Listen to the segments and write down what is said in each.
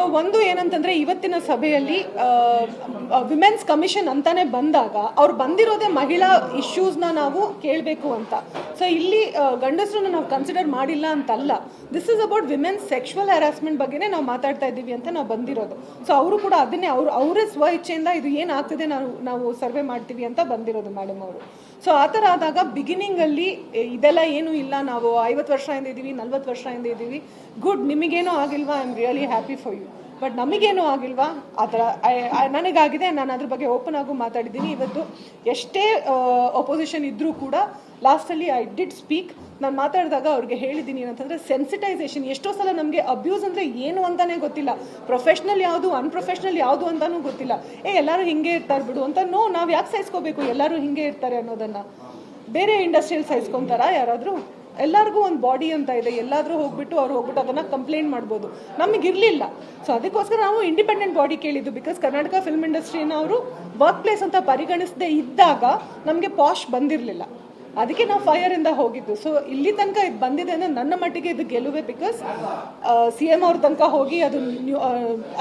So ಒಂದು ಏನಂತಂದ್ರೆ ಇವತ್ತಿನ ಸಭೆಯಲ್ಲಿ ವಿಮೆನ್ಸ್ ಕಮಿಷನ್ ಅಂತಾನೆ ಬಂದಾಗ, ಅವ್ರು ಬಂದಿರೋದೇ ಮಹಿಳಾ ಇಶ್ಯೂಸ್ನ ನಾವು ಕೇಳಬೇಕು ಅಂತ. ಸೊ ಇಲ್ಲಿ ಗಂಡಸರನ್ನ ನಾವು ಕನ್ಸಿಡರ್ ಮಾಡಿಲ್ಲ ಅಂತಲ್ಲ. This is about women sexual harassment ಬಗ್ಗೆನೇ ನಾವು ಮಾತಾಡ್ತಾ ಇದ್ದೀವಿ ಅಂತ ನಾವು ಬಂದಿರೋದು. ಸೊ ಅವರು ಕೂಡ ಅದನ್ನೇ, ಅವರು, ಅವರೇ ಸ್ವ ಇಚ್ಛೆಯಿಂದ ಇದು ಏನಾಗ್ತಿದೆ ನಾವು ನಾವು ಸರ್ವೆ ಮಾಡ್ತೀವಿ ಅಂತ ಬಂದಿರೋದು ಮೇಡಮ್ ಅವರು. ಸೊ ಆ ಥರ ಆದಾಗ ಬಿಗಿನಿಂಗಲ್ಲಿ ಇದೆಲ್ಲ ಏನೂ ಇಲ್ಲ. ನಾವು ಐವತ್ತು ವರ್ಷದಿಂದ ಇದ್ದೀವಿ, ನಲ್ವತ್ತು ವರ್ಷದಿಂದ ಇದ್ದೀವಿ. ಗುಡ್ ನಿಮಗೇನೂ ಆಗಿಲ್ವಾ? I am really happy for you but ನಮಗೇನು ಆಗಿಲ್ವಾ? ಆ ಥರ ನನಗಾಗಿದೆ, ನಾನು ಅದ್ರ ಬಗ್ಗೆ ಓಪನ್ ಆಗು ಮಾತಾಡಿದ್ದೀನಿ. ಇವತ್ತು ಎಷ್ಟೇ ಅಪೋಸಿಷನ್ ಇದ್ದರೂ ಕೂಡ ಲಾಸ್ಟಲ್ಲಿ ಐ ಡಿಡ್ ಸ್ಪೀಕ್ ನಾನು ಮಾತಾಡಿದಾಗ ಅವ್ರಿಗೆ ಹೇಳಿದ್ದೀನಿ ಏನಂತಂದರೆ ಸೆನ್ಸಿಟೈಸೇಷನ್ ಎಷ್ಟೋ ಸಲ ನಮಗೆ ಅಬ್ಯೂಸ್ ಅಂದರೆ ಏನು ಅಂತಲೇ ಗೊತ್ತಿಲ್ಲ. ಪ್ರೊಫೆಷ್ನಲ್ ಯಾವುದು ಅನ್ಪ್ರೊಫೆಷ್ನಲ್ ಯಾವುದು ಅಂತಲೂ ಗೊತ್ತಿಲ್ಲ. ಏ, ಎಲ್ಲರೂ ಹಿಂಗೆ ಇರ್ತಾರೆ ಬಿಡು ಅಂತ ನೋ ನಾವು ಯಾಕೆ ಸಹಿಸ್ಕೋಬೇಕು? ಎಲ್ಲರೂ ಹಿಂಗೆ ಇರ್ತಾರೆ ಅನ್ನೋದನ್ನು. ಬೇರೆ ಇಂಡಸ್ಟ್ರಿಯಲ್ಲಿ ಸಹಿಸ್ಕೊತಾರಾ ಯಾರಾದರೂ? ಎಲ್ಲರಿಗೂ ಒಂದು ಬಾಡಿ ಅಂತ ಇದೆ. ಎಲ್ಲಾದರೂ ಹೋಗ್ಬಿಟ್ಟು ಅವ್ರು ಹೋಗ್ಬಿಟ್ಟು ಅದನ್ನು ಕಂಪ್ಲೇಂಟ್ ಮಾಡ್ಬೋದು. ನಮಗೆ ಇರಲಿಲ್ಲ. ಸೊ ಅದಕ್ಕೋಸ್ಕರ ನಾವು ಇಂಡಿಪೆಂಡೆಂಟ್ ಬಾಡಿ ಕೇಳಿದ್ದು ಬಿಕಾಸ್ ಕರ್ನಾಟಕ ಫಿಲ್ಮ್ ಇಂಡಸ್ಟ್ರಿನ ಅವರು ವರ್ಕ್ ಪ್ಲೇಸ್ ಅಂತ ಪರಿಗಣಿಸದೇ ಇದ್ದಾಗ ನಮಗೆ ಪಾಶ್ ಬಂದಿರಲಿಲ್ಲ. ಅದಕ್ಕೆ ನಾವು ಫೈರಿಂದ ಹೋಗಿದ್ದು. ಸೊ ಇಲ್ಲಿ ತನಕ ಇದು ಬಂದಿದೆ ಅಂದರೆ ನನ್ನ ಮಟ್ಟಿಗೆ ಇದು ಗೆಲುವೆ ಬಿಕಾಸ್ ಸಿ ಎಂ ಅವ್ರ ತನಕ ಹೋಗಿ ಅದು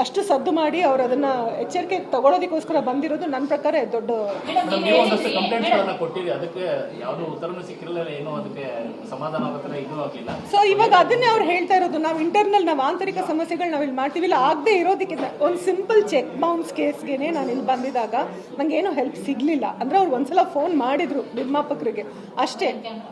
ಅಷ್ಟು ಸದ್ದು ಮಾಡಿ ಅವ್ರು ಅದನ್ನು ಎಚ್ಚರಿಕೆ ತಗೊಳೋದಕ್ಕೋಸ್ಕರ ಬಂದಿರೋದು ನನ್ನ ಪ್ರಕಾರ ದೊಡ್ಡ ಇದು ಸೊ ಇವಾಗ ಅದನ್ನೇ ಅವ್ರು ಹೇಳ್ತಾ ಇರೋದು. ನಾವು ಇಂಟರ್ನಲ್ ನಾವು ಆಂತರಿಕ ಸಮಸ್ಯೆಗಳು ನಾವಿಲ್ಲಿ ಇಲ್ಲಿ ಮಾಡ್ತೀವಿ ಇಲ್ಲ ಆಗದೆ ಇರೋದಕ್ಕೆ ಒಂದು ಸಿಂಪಲ್ ಚೆಕ್ ಬೌನ್ಸ್ ಕೇಸ್ಗೆನೆ ನಾನು ಇಲ್ಲಿ ಬಂದಿದಾಗ ನಂಗೆ ಏನು ಹೆಲ್ಪ್ ಸಿಗಲಿಲ್ಲ. ಅಂದರೆ ಅವ್ರು ಒಂದ್ಸಲ ಫೋನ್ ಮಾಡಿದ್ರು ನಿರ್ಮಾಪಕರಿಗೆ. ಅಷ್ಟೇ.